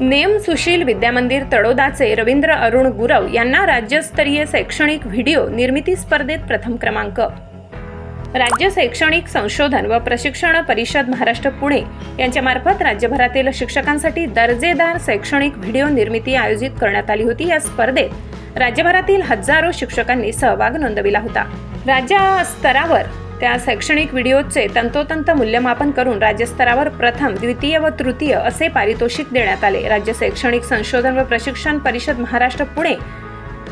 Name Sushil Vidyamandir तळोदाचे रवींद्र अरुण गुरव यांना राज्यस्तरीय शैक्षणिक व्हिडिओ निर्मिती स्पर्धेत प्रथम क्रमांक. राज्य शैक्षणिक संशोधन व प्रशिक्षण परिषद महाराष्ट्र पुणे यांच्यामार्फत राज्यभरातील शिक्षकांसाठी दर्जेदार शैक्षणिक व्हिडिओ निर्मिती आयोजित करण्यात आली होती. या स्पर्धेत राज्यभरातील हजारो शिक्षकांनी सहभाग नोंदविला होता. राज्य स्तरावर त्या शैक्षणिक व्हिडिओचे तंतोतंत मूल्यमापन करून राज्यस्तरावर प्रथम द्वितीय व तृतीय असे पारितोषिक देण्यात आले. राज्य शैक्षणिक संशोधन व प्रशिक्षण परिषद महाराष्ट्र पुणे.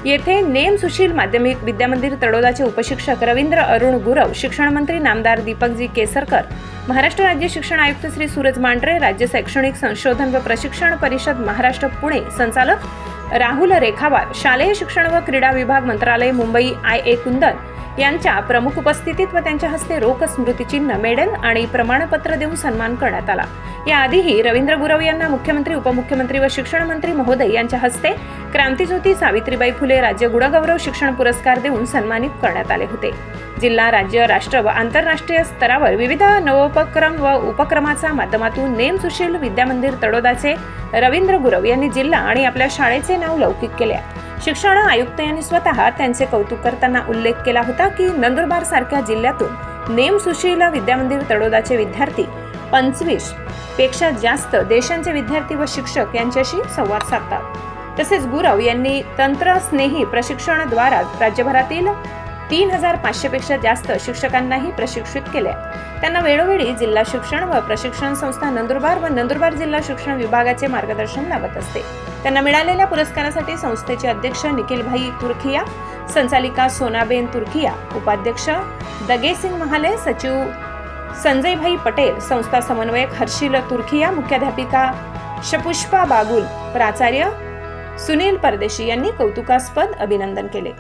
येथे नेम सुशील माध्यमिक विद्यामंदिर तडोदाचे उपशिक्षक रवींद्र अरुण गुरव शिक्षण मंत्री नामदार दीपकजी केसरकर महाराष्ट्र राज्य शिक्षण आयुक्त श्री सूरज मांढरे राज्य शैक्षणिक संशोधन व प्रशिक्षण परिषद महाराष्ट्र पुणे संचालक राहुल रेखावार शालेय शिक्षण व क्रीडा विभाग मंत्रालय मुंबई आय ए कुंदन यांच्या प्रमुख उपस्थितीत व त्यांच्या हस्ते रोख स्मृतिचिन्ह मेडल आणि प्रमाणपत्र देऊन सन्मान करण्यात आला. याआधीही रवींद्र गुरव यांना मुख्यमंत्री उपमुख्यमंत्री व शिक्षण मंत्री महोदय यांच्या हस्ते क्रांतीज्योती सावित्रीबाई फुले राज्य गुणगौरव शिक्षण पुरस्कार देऊन सन्मानित करण्यात आले होते. जिल्हा राज्य राष्ट्र व आंतरराष्ट्रीय स्तरावर विविध नवोपक्रम व उपक्रमाच्या माध्यमातून नेम सुशील विद्यामंदिर तडोदाचे रवींद्र गुरव यांनी जिल्हा आणि आपल्या शाळेचे नाव लौकिक केले. शिक्षण आयुक्त यांनी स्वतः त्यांचे कौतुक करताना उल्लेख केला होता की नंदुरबार सारख्या जिल्ह्यातून नेम सुशील विद्यामंदिर तडोदाचे विद्यार्थी पंचवीसपेक्षा जास्त देशांचे विद्यार्थी व शिक्षक यांच्याशी संवाद साधतात. तसेच गुरव यांनी तंत्रस्नेही प्रशिक्षणद्वारा राज्यभरातील तीन हजार पाचशेपेक्षा जास्त शिक्षकांनाही प्रशिक्षित केले. त्यांना वेळोवेळी जिल्हा शिक्षण व प्रशिक्षण संस्था नंदुरबार व नंदुरबार जिल्हा शिक्षण विभागाचे मार्गदर्शन लाभत असते. त्यांना मिळालेल्या पुरस्कारासाठी संस्थेचे अध्यक्ष निखिलभाई तुर्खिया संचालिका सोनाबेन तुर्खिया उपाध्यक्ष दगेसिंग महाले सचिव संजयभाई पटेल संस्था समन्वयक हर्षिल तुर्खिया मुख्याध्यापिका शपुष्पा बागुल प्राचार्य सुनील परदेशी यांनी कौतुकास्पद अभिनंदन केले.